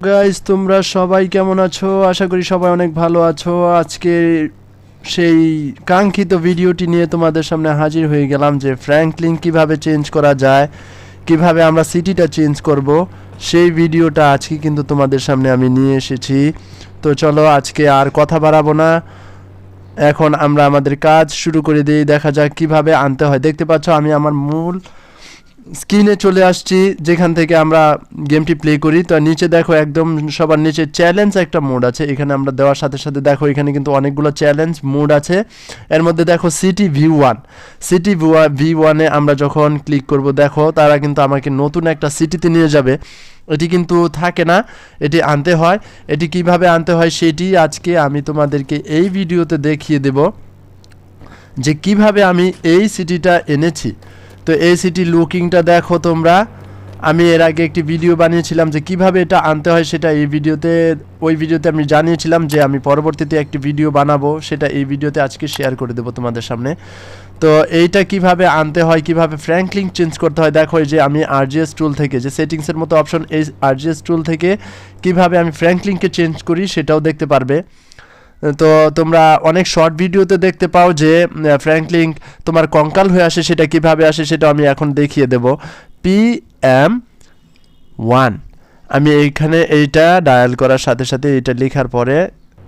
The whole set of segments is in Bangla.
গাইজ তোমরা সবাই কেমন আছো? আশা করি সবাই অনেক ভালো আছো। আজকে সেই কাঙ্ক্ষিত ভিডিওটি নিয়ে তোমাদের সামনে হাজির হয়ে গেলাম যে ফ্র্যাঙ্কলিন কীভাবে চেঞ্জ করা যায়, কীভাবে আমরা সিটিটা চেঞ্জ করব, সেই ভিডিওটা আজকে কিন্তু তোমাদের সামনে আমি নিয়ে এসেছি। তো চলো আজকে আর কথা বাড়াবো না। এখন আমরা আমাদের কাজ শুরু করে দিই। দেখা যাক কীভাবে আনতে হয়। দেখতে পাচ্ছ, আমি আমার মূল স্ক্রিনে চলে আসছি, যেখান থেকে আমরা গেমটি প্লে করি। তো নিচে দেখো একদম সবার নিচে চ্যালেঞ্জ একটা মোড আছে। এখানে আমরা দেওয়ার সাথে সাথে দেখো এখানে কিন্তু অনেকগুলো চ্যালেঞ্জ মোড আছে। এর মধ্যে দেখো city view one city V ওয়ানে আমরা যখন ক্লিক করব, দেখো তারা কিন্তু আমাকে নতুন একটা সিটিতে নিয়ে যাবে। এটি কিন্তু থাকে না, এটি আনতে হয়। এটি কীভাবে আনতে হয় সেটি আজকে আমি তোমাদেরকে এই ভিডিওতে দেখিয়ে দেব। যে কীভাবে আমি এই সিটিটা এনেছি। তো এই সিটি লুকিংটা দেখো তোমরা। আমি এর আগে একটি ভিডিও বানিয়েছিলাম যে কীভাবে এটা আনতে হয় সেটা এই ভিডিওতে ওই ভিডিওতে আমি জানিয়েছিলাম যে আমি পরবর্তীতে একটি ভিডিও বানাবো, সেটা এই ভিডিওতে আজকে শেয়ার করে দেবো তোমাদের সামনে। তো এইটা কীভাবে আনতে হয়, কীভাবে ফ্র্যাঙ্কলিং চেঞ্জ করতে হয়, দেখো যে আমি আরজিএস টুল থেকে, যে সেটিংসের মতো অপশন এই আরজিএস টুল থেকে কীভাবে আমি ফ্র্যাঙ্কলিংকে চেঞ্জ করি সেটাও দেখতে পারবে। তো তোমরা অনেক শর্ট ভিডিওতে দেখতে পাও যে ফ্র্যাঙ্কলিং তোমার কঙ্কাল হয়ে আসে, সেটা কীভাবে আসে সেটা আমি এখন দেখিয়ে দেব। পি এম ওয়ান আমি এইখানে এইটা ডায়াল করার সাথে সাথে এইটা লেখার পরে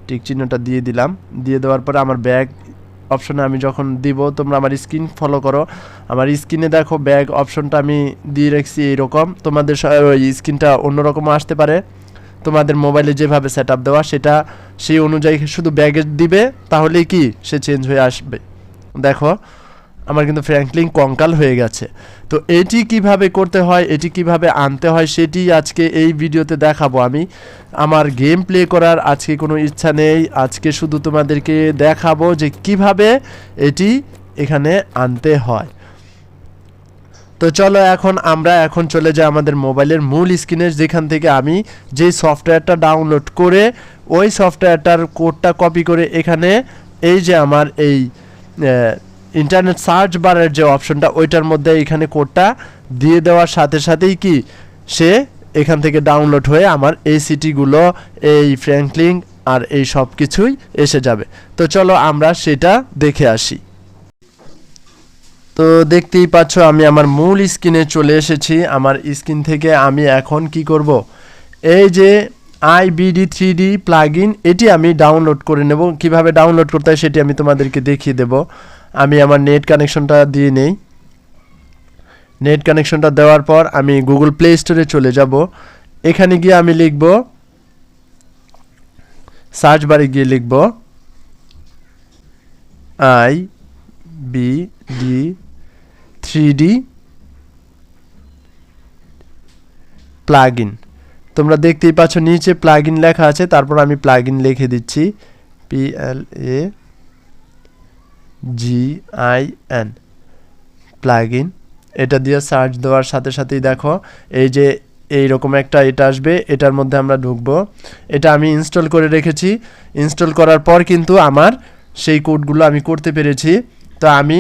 টিক চিহ্নটা দিয়ে দিলাম। দিয়ে দেওয়ার পরে আমার ব্যাগ অপশনে আমি যখন দিব, তোমরা আমার স্ক্রিন ফলো করো। আমার স্ক্রিনে দেখো ব্যাগ অপশনটা আমি দিয়ে রাখছি এইরকম। তোমাদের ওই স্ক্রিনটা অন্যরকম আসতে পারে। তোমাদের মোবাইলে যেভাবে সেট আপ দেওয়া সেটা সেই অনুযায়ী শুধু ব্যাগে দিবে, তাহলেই কি সে চেঞ্জ হয়ে আসবে। দেখো, আমার কিন্তু ফ্র্যাঙ্কলিং কঙ্কাল হয়ে গেছে। তো এটি কীভাবে করতে হয়, এটি কীভাবে আনতে হয়, সেটি আজকে এই ভিডিওতে দেখাবো আমি। আমার গেম প্লে করার আজকে কোনো ইচ্ছা নেই। আজকে শুধু তোমাদেরকে দেখাবো যে কীভাবে এটি এখানে আনতে হয়। তো চলো এখন আমরা এখন চলে যাই আমাদের মোবাইলের মূল স্ক্রিনে, যেখান থেকে আমি যেই সফটওয়্যারটা ডাউনলোড করে ওই সফটওয়্যারটার কোডটা কপি করে এখানে এই যে আমার এই ইন্টারনেট সার্চ বারের যে অপশনটা ওইটার মধ্যে এখানে কোডটা দিয়ে দেওয়ার সাথে সাথেই কি, সে এখান থেকে ডাউনলোড হয়ে আমার এই সিটিগুলো এই ফ্র্যাঙ্কলিং আর এই সব কিছুই এসে যাবে। তো চলো আমরা সেটা দেখে আসি। তো দেখতেই পাচ্ছ, আমি আমার মূল স্ক্রিনে চলে এসেছি। আমার স্ক্রিন থেকে আমি এখন কি করব? এই যে আইবিডি থ্রি ডি প্লাগ এটি আমি ডাউনলোড করে নেব। কীভাবে ডাউনলোড করতে হয় সেটি আমি তোমাদেরকে দেখিয়ে দেব। আমি আমার নেট কানেকশনটা দিয়ে নেই। নেট কানেকশনটা দেওয়ার পর আমি গুগল প্লে স্টোরে চলে যাব। এখানে গিয়ে আমি লিখব সার্চ বারে গিয়ে লিখব I B D, three D plug তোমরা দেখতেই পাচ্ছ, নিচে প্লাগ লেখা আছে, তারপর আমি প্লাগ লিখে দিচ্ছি P L A G I N plug এটা দিয়ে সার্চ দেওয়ার সাথে সাথেই দেখো, এই যে এইরকম একটা এটা আসবে, এটার মধ্যে আমরা ঢুকবো। এটা আমি ইনস্টল করে রেখেছি। ইনস্টল করার পর কিন্তু আমার সেই কোডগুলো আমি করতে পেরেছি। তো আমি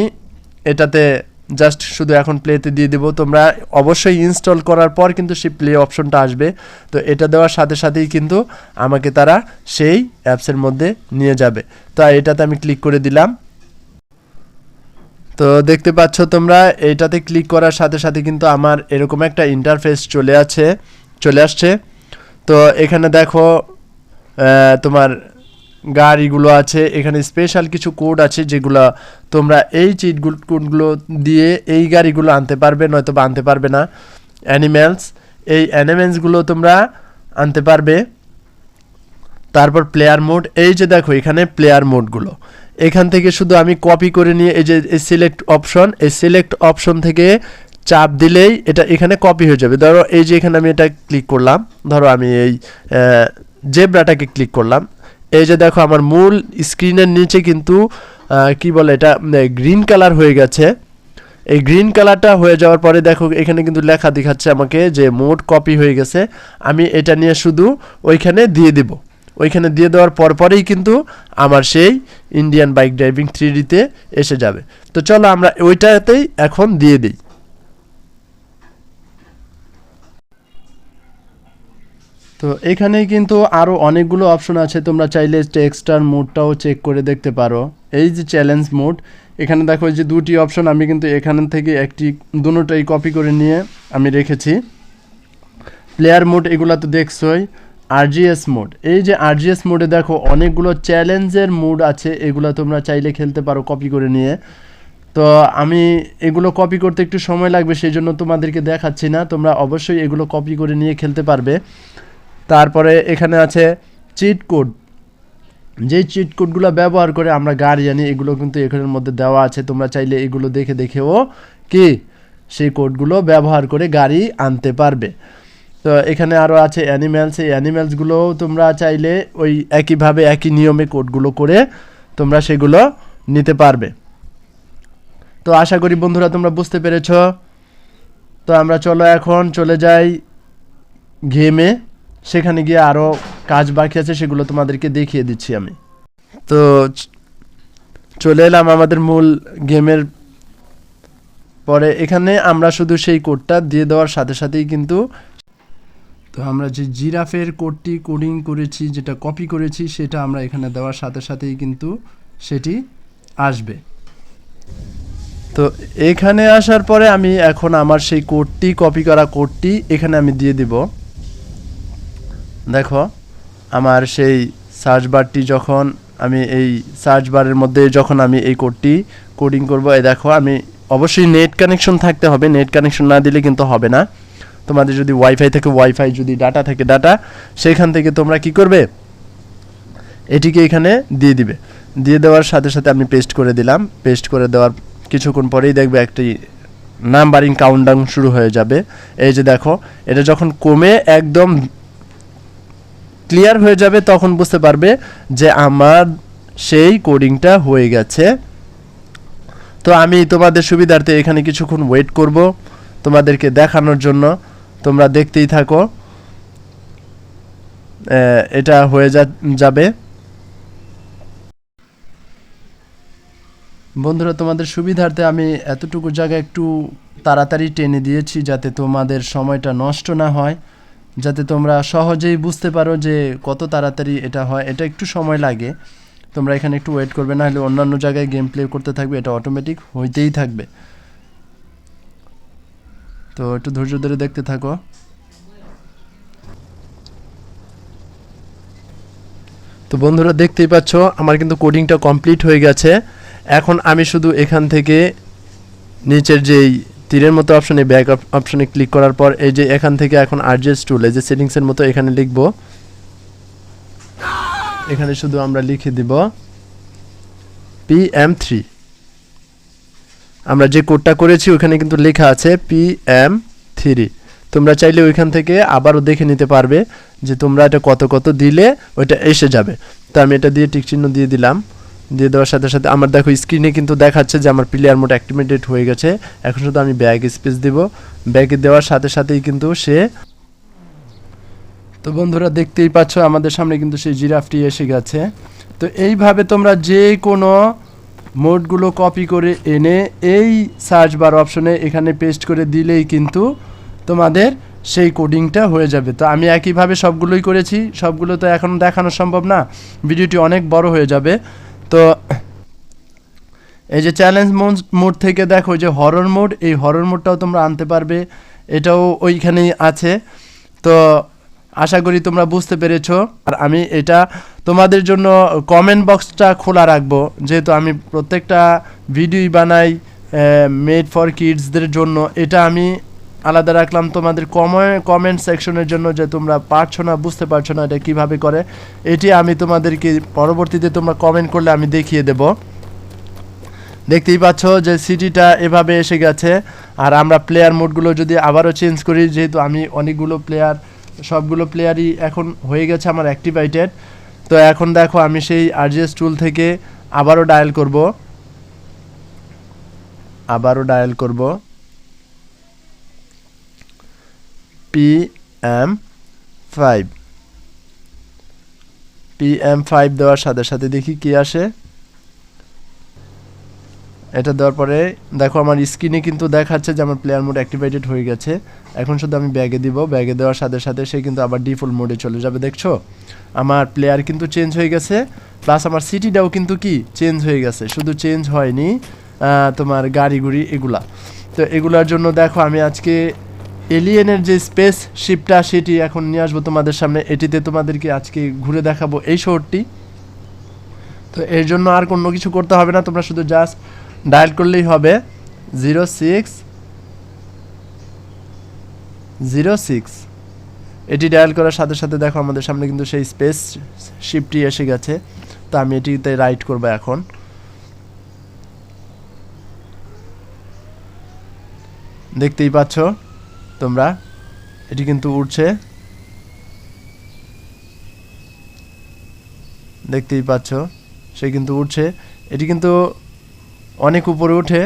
এটাতে জাস্ট শুধু এখন প্লেতে দিয়ে দেবো। তোমরা অবশ্যই ইনস্টল করার পর কিন্তু সেই প্লে অপশনটা আসবে। তো এটা দেওয়ার সাথে সাথেই কিন্তু আমাকে তারা সেই অ্যাপসের মধ্যে নিয়ে যাবে। তো এটাতে আমি ক্লিক করে দিলাম। তো দেখতে পাচ্ছ তোমরা, এটাতে ক্লিক করার সাথে সাথে কিন্তু আমার এরকম একটা ইন্টারফেস চলে আছে, চলে আসছে। তো এখানে দেখো তোমার গাড়িগুলো আছে, এখানে স্পেশাল কিছু কোড আছে যেগুলো তোমরা এই চিটগুলো কোডগুলো দিয়ে এই গাড়িগুলো আনতে পারবে নয়তো বা আনতে পারবে না। অ্যানিম্যালস এই অ্যানিমেলসগুলো তোমরা আনতে পারবে। তারপর প্লেয়ার মোড এই যে দেখো এখানে প্লেয়ার মোডগুলো এখান থেকে শুধু আমি কপি করে নিয়ে এই যে সিলেক্ট অপশন এই সিলেক্ট অপশন থেকে চাপ দিলেই এটা এখানে কপি হয়ে যাবে। ধরো এই যে এখানে আমি এটা ক্লিক করলাম, ধরো আমি এই জেব্রাটাকে ক্লিক করলাম। এই যে দেখো, আমার মূল স্ক্রিনের নিচে কিন্তু কি বলে এটা গ্রিন কালার হয়ে গেছে। এই গ্রিন কালারটা হয়ে যাওয়ার পরে দেখো, এখানে কিন্তু লেখা দেখাচ্ছে আমাকে যে মোড কপি হয়ে গেছে। আমি এটা নিয়ে শুধু ওইখানে দিয়ে দেব। ওইখানে দিয়ে দেওয়ার পর পরেই কিন্তু আমার সেই ইন্ডিয়ান বাইক ড্রাইভিং থ্রি ডিতে এসে যাবে। তো চলো আমরা ওইটাতেই এখন দিয়ে দিই। তো এখানে কিন্তু আরও অনেকগুলো অপশন আছে। তোমরা চাইলে টেক্সটার মোডটাও চেক করে দেখতে পারো। এই যে চ্যালেঞ্জ মোড এখানে দেখো যে দুটি অপশন আমি কিন্তু এখান থেকে একটি দুটোটাই কপি করে নিয়ে আমি রেখেছি। প্লেয়ার মোড এগুলো তো দেখছোই। আরজিএস মোড এই যে আরজিএস মোডে দেখো অনেকগুলো চ্যালেঞ্জের মোড আছে, এগুলো তোমরা চাইলে খেলতে পারো কপি করে নিয়ে। তো আমি এগুলো কপি করতে একটু সময় লাগবে, সেই জন্য তোমাদেরকে দেখাচ্ছি না। তোমরা অবশ্যই এগুলো কপি করে নিয়ে খেলতে পারবে। তারপরে এখানে আছে চিট কোড যেই চিট কোডগুলো ব্যবহার করে আমরা গাড়ি আনি এগুলো কিন্তু এখানের মধ্যে দেওয়া আছে। তোমরা চাইলে এগুলো দেখে দেখেও কি সেই কোডগুলো ব্যবহার করে গাড়ি আনতে পারবে। তো এখানে আরও আছে অ্যানিম্যালস এই অ্যানিম্যালসগুলোও তোমরা চাইলে ওই একইভাবে একই নিয়মে কোডগুলো করে তোমরা সেগুলো নিতে পারবে। তো আশা করি বন্ধুরা তোমরা বুঝতে পেরেছ। তো আমরা চলো এখন চলে যাই গেমে সেখানে গিয়ে আরও কাজ বাকি আছে, সেগুলো তোমাদেরকে দেখিয়ে দিচ্ছি আমি। তো চলে এলাম আমাদের মূল গেমের পরে। এখানে আমরা শুধু সেই কোডটা দিয়ে দেওয়ার সাথে সাথেই কিন্তু তো আমরা যে জিরাফের কোডটি কোডিং করেছি, যেটা কপি করেছি, সেটা আমরা এখানে দেওয়ার সাথে সাথেই কিন্তু সেটি আসবে। তো এখানে আসার পরে আমি এখন আমার সেই কোডটি, কপি করা কোডটি এখানে আমি দিয়ে দিব। দেখো, আমার সেই সার্চ বারটি যখন আমি এই সার্চ বারের মধ্যে যখন আমি এই কোডটি কোডিং করব, এই দেখো, আমি অবশ্যই নেট কানেকশন থাকতে হবে। নেট কানেকশন না দিলে কিন্তু হবে না। তোমাদের যদি ওয়াইফাই থাকে ওয়াইফাই যদি ডাটা থাকে ডাটা সেখান থেকে তোমরা কি করবে? এটিকে এখানে দিয়ে দিবে। দিয়ে দেওয়ার সাথে সাথে আমি পেস্ট করে দিলাম। পেস্ট করে দেওয়ার কিছুক্ষণ পরেই দেখবে একটি নাম্বারিং কাউন্টডাউন শুরু হয়ে যাবে। এই যে দেখো, এটা যখন কমে একদম ক্লিয়ার হয়ে যাবে, তখন বুঝতে পারবে যে আমার সেই কোডিংটা হয়ে গেছে। তো আমি তোমাদের সুবিধার্থে এখানে কিছুক্ষণ ওয়েট করব তোমাদেরকে দেখানোর জন্য। তোমরা দেখতেই থাকো। এটা হয়ে যাবে। বন্ধুরা, তোমাদের সুবিধার্থে আমি এতটুকু জায়গা একটু তাড়াতাড়ি টেনে দিয়েছি যাতে তোমাদের সময়টা নষ্ট না হয়। যাতে তোমরা সহজেই বুঝতে পারো যে কত তাড়াতাড়ি এটা হয়। এটা একটু সময় লাগে। তোমরা এখানে একটু ওয়েট করবে না হলে অন্যান্য জায়গায় গেম প্লে করতে থাকবে, এটা অটোমেটিক হইতেই থাকবে। তো একটু ধৈর্য ধরে দেখতে থাকো। তো বন্ধুরা দেখতেই পাচ্ছ, আমার কিন্তু কোডিংটা কমপ্লিট হয়ে গেছে। এখন আমি শুধু এখান থেকে নিচের যেই তীরের মতো অপশনে ব্যাক অপশনে ক্লিক করার পর এই যে এখান থেকে এখন আরজেস্ট টুল এই যে সেটিংসের মতো এখানে লিখব। এখানে শুধু আমরা লিখে দিব পি এম থ্রি আমরা যে কোডটা করেছি, ওখানে কিন্তু লেখা আছে পি এম থ্রি তোমরা চাইলে ওইখান থেকে আবারও দেখে নিতে পারবে যে তোমরা এটা কত কত দিলে ওইটা এসে যাবে। তো আমি এটা দিয়ে টিক চিহ্ন দিয়ে দিলাম। দিয়ে দেওয়ার সাথে সাথে আমার দেখো স্ক্রিনে কিন্তু দেখাচ্ছে যে আমার প্লেয়ার মোড অ্যাক্টিভেটেড হয়ে গেছে। এখন শুধু আমি ব্যাগ স্পেস দিব। ব্যাগে দেওয়ার সাথে সাথেই কিন্তু সে তো বন্ধুরা দেখতেই পাচ্ছ, আমাদের সামনে কিন্তু সেই জিরাফটি এসে গেছে। তো এইভাবে তোমরা যে কোনো মোডগুলো কপি করে এনে এই সার্চ বার অপশনে এখানে পেস্ট করে দিলেই কিন্তু তোমাদের সেই কোডিংটা হয়ে যাবে। তো আমি একইভাবে সবগুলোই করেছি, সবগুলো তো এখন দেখানো সম্ভব না। ভিডিওটি অনেক বড় হয়ে যাবে। তো, এই যে চ্যালেঞ্জ মোড থেকে দেখো যে হরর মোড এই হরর মোডটাও তোমরা আনতে পারবে। এটাও ওইখানেই আছে। তো, আশা করি তোমরা বুঝতে পেরেছ। আর আমি এটা তোমাদের জন্য কমেন্ট বক্সটা খোলা রাখব। যেহেতু আমি প্রত্যেকটা ভিডিওই বানাই মেড ফর কিডসদের জন্য। এটা আমি আলাদা রাখলাম তোমাদের কমেন্ট সেকশনের জন্য যে তোমরা পারছ না, বুঝতে পারছ না এটা কীভাবে করে। এটি আমি তোমাদেরকে পরবর্তীতে তোমরা কমেন্ট করলে আমি দেখিয়ে দেব। দেখতেই পাচ্ছ যে সিটিটা এভাবে এসে গেছে। আর আমরা প্লেয়ার মোডগুলো যদি আবারও চেঞ্জ করি, যেহেতু আমি অনেকগুলো প্লেয়ার সবগুলো প্লেয়ারই এখন হয়ে গেছে আমার অ্যাক্টিভাইটেড তো এখন দেখো আমি সেই আরজিএস টুল থেকে আবারও ডায়াল করব। আবারও ডায়াল করব। P M five P M five দেওয়ার সাথে সাথে দেখি কি আসে। এটা দেওয়ার পরে, দেখো আমার স্ক্রিনে কিন্তু দেখাচ্ছে যে আমার প্লেয়ার মোড অ্যাক্টিভেটেড হয়ে গেছে। এখন শুধু আমি ব্যাগে দিব। ব্যাগে দেওয়ার সাথে সাথে সে কিন্তু আবার ডিফল্ট মোডে চলে যাবে, দেখছ? আমার প্লেয়ার কিন্তু চেঞ্জ হয়ে গেছে। প্লাস আমার সিটিটাও কিন্তু কি? চেঞ্জ হয়ে গেছে। শুধু চেঞ্জ হয়নি তোমার গাড়ি গুড়ি এগুলা। তো এগুলার জন্য দেখো আমি আজকে এলিয়েনের যে স্পেস শিপটা সেটি এখন নিয়ে আসব তোমাদের সামনে। এটিতে তোমাদেরকে আজকে ঘুরে দেখাবো এই শহরটি। তো এর জন্য আর কোনো কিছু করতে হবে না, তোমরা শুধু জাস্ট ডায়াল করলেই হবে। জিরো সিক্স জিরো সিক্স এটি ডায়াল করার সাথে সাথে দেখো আমাদের সামনে কিন্তু সেই স্পেস শিপটি এসে গেছে। তো আমি এটিতে রাইড করব এখন। দেখতেই পাচ্ছ? তোমরা। এটি কিন্তু উঠছে দেখতেই পাচ্ছ, সে কিন্তু উঠছে এটি কিন্তু অনেক উপরে উঠে।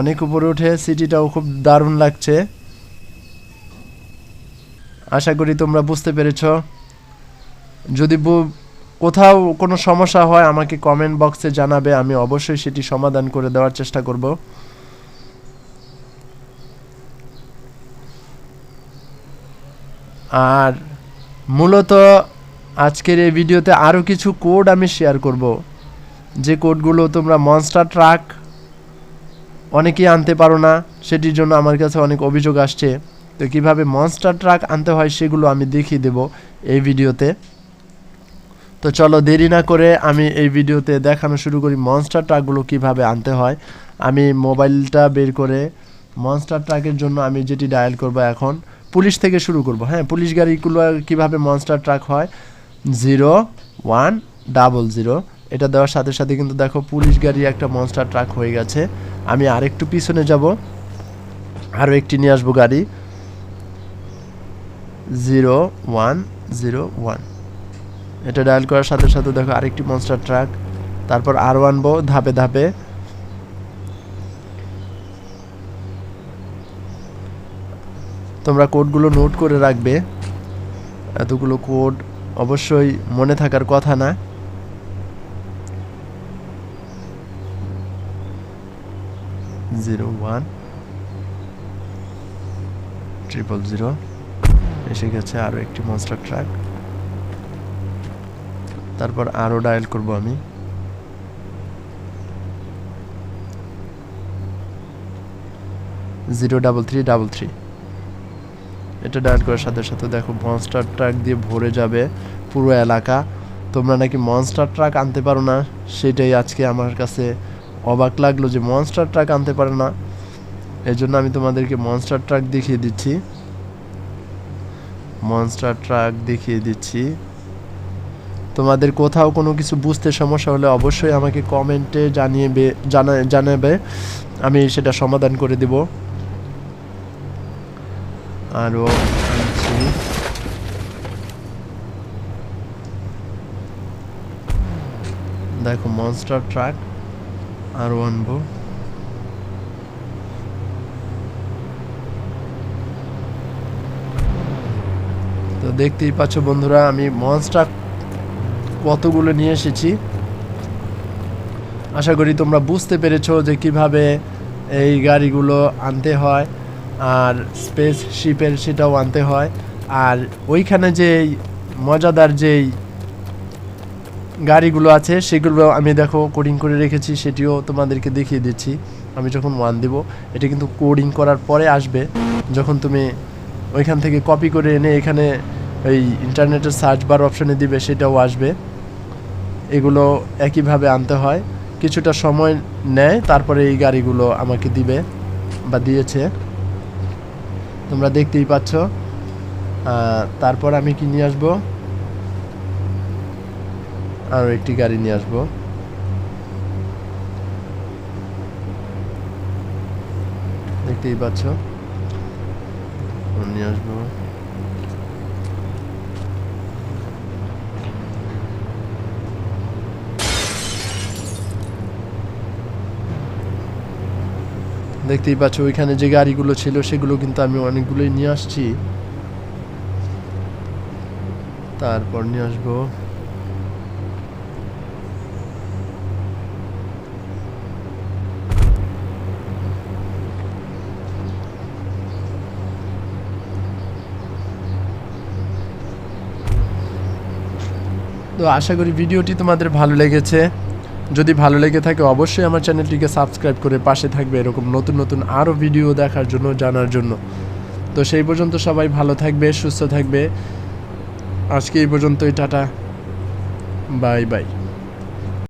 অনেক উপরে উঠে, সিটিটাও খুব দারুণ লাগছে। আশা করি তোমরা বুঝতে পেরেছ। যদি কোথাও কোনো সমস্যা হয়, আমাকে কমেন্ট বক্সে জানাবে, আমি অবশ্যই সেটি সমাধান করে দেওয়ার চেষ্টা করব। আর মূলত আজকের এই ভিডিওতে আরও কিছু কোড আমি শেয়ার করব। যে কোডগুলো তোমরা মনস্টার ট্রাক অনেকেই আনতে পারো না, সেটির জন্য আমার কাছে অনেক অভিযোগ আসছে। তো কীভাবে মনস্টার ট্রাক আনতে হয় সেগুলো আমি দেখিয়ে দেব এই ভিডিওতে। তো চলো দেরি না করে আমি এই ভিডিওতে দেখানো শুরু করি মনস্টার ট্রাকগুলো কীভাবে আনতে হয়। আমি মোবাইলটা বের করে মনস্টার ট্রাকের জন্য আমি যেটি ডায়াল করব এখন, পুলিশ থেকে শুরু করব। হ্যাঁ পুলিশ গাড়িগুলো কীভাবে মনস্টার ট্রাক হয়? জিরো ওয়ান ডাবল জিরো এটা দেওয়ার সাথে সাথে কিন্তু দেখো পুলিশ গাড়ি একটা মনস্টার ট্রাক হয়ে গেছে। আমি আরেকটু পিছনে যাব। আরও একটি নিয়ে আসব গাড়ি। জিরো ওয়ান জিরো ওয়ান এটা ডায়াল করার সাথে সাথে দেখো আরেকটি মনস্টার ট্রাক তারপর আরও আনব ধাপে ধাপে। তোমরা কোডগুলো নোট করে রাখবে। এতগুলো কোড অবশ্যই মনে থাকার কথা না। জিরো ওয়ান ট্রিপল জিরো এসে গেছে আরও একটি মনস্টার ট্রাক তারপর আরও ডায়াল করব আমি। Zero double three double three এটা ডায়াল করার সাথে সাথে দেখো মনস্টার ট্রাক দিয়ে ভরে যাবে পুরো এলাকা। তোমরা নাকি মনস্টার ট্রাক আনতে পারো না? সেটাই আজকে আমার কাছে অবাক লাগল যে মনস্টার ট্রাক আনতে পারে না। এই জন্য আমি তোমাদেরকে মনস্টার ট্রাক দেখিয়ে দিচ্ছি। মনস্টার ট্রাক দেখিয়ে দিচ্ছি। তোমাদের কোথাও কোনো কিছু বুঝতে সমস্যা হলে অবশ্যই আমাকে কমেন্টে জানিয়ে জানা, জানাবে। আমি সেটা সমাধান করে দেব। আরও দেখো মনস্টার ট্রাক আরও আনব। তো দেখতেই পাচ্ছ বন্ধুরা, আমি মনস্টার কতগুলো নিয়ে এসেছি। আশা করি তোমরা বুঝতে পেরেছ যে কীভাবে এই গাড়িগুলো আনতে হয় আর স্পেস শিপের সেটাও আনতে হয়। আর ওইখানে যে মজাদার যেই গাড়িগুলো আছে, সেগুলো আমি দেখো কোডিং করে রেখেছি, সেটিও তোমাদেরকে দেখিয়ে দিচ্ছি। আমি যখন ওয়ান দিব, এটা কিন্তু কোডিং করার পরে আসবে। যখন তুমি ওইখান থেকে কপি করে এনে এখানে ওই ইন্টারনেটের সার্চ বার অপশানে দিবে, সেটাও আসবে। এগুলো একইভাবে আনতে হয়। কিছুটা সময় নেয়, তারপরে এই গাড়িগুলো আমাকে দিবে বা দিয়েছে। তোমরা দেখতেই পাচ্ছ। তারপর আমি কি নিয়ে আসব? আরও একটি গাড়ি নিয়ে আসব। দেখতেই পাচ্ছ। নিয়ে আসব। দেখতেই পাচ্ছ ওইখানে যে গাড়িগুলো ছিল, সেগুলো কিন্তু আমি অনেকগুলোই নিয়ে আসছি। তারপর নিয়ে আসব। তো আশা করি ভিডিওটি তোমাদের ভালো লেগেছে। যদি ভালো লেগে থাকে, অবশ্যই আমার চ্যানেলটিকে সাবস্ক্রাইব করে পাশে থাকবে এরকম নতুন নতুন আরও ভিডিও দেখার জন্য, জানার জন্য। তো সেই পর্যন্ত সবাই ভালো থাকবে, সুস্থ থাকবে। আজকে এই পর্যন্তই, টাটা। Bye bye.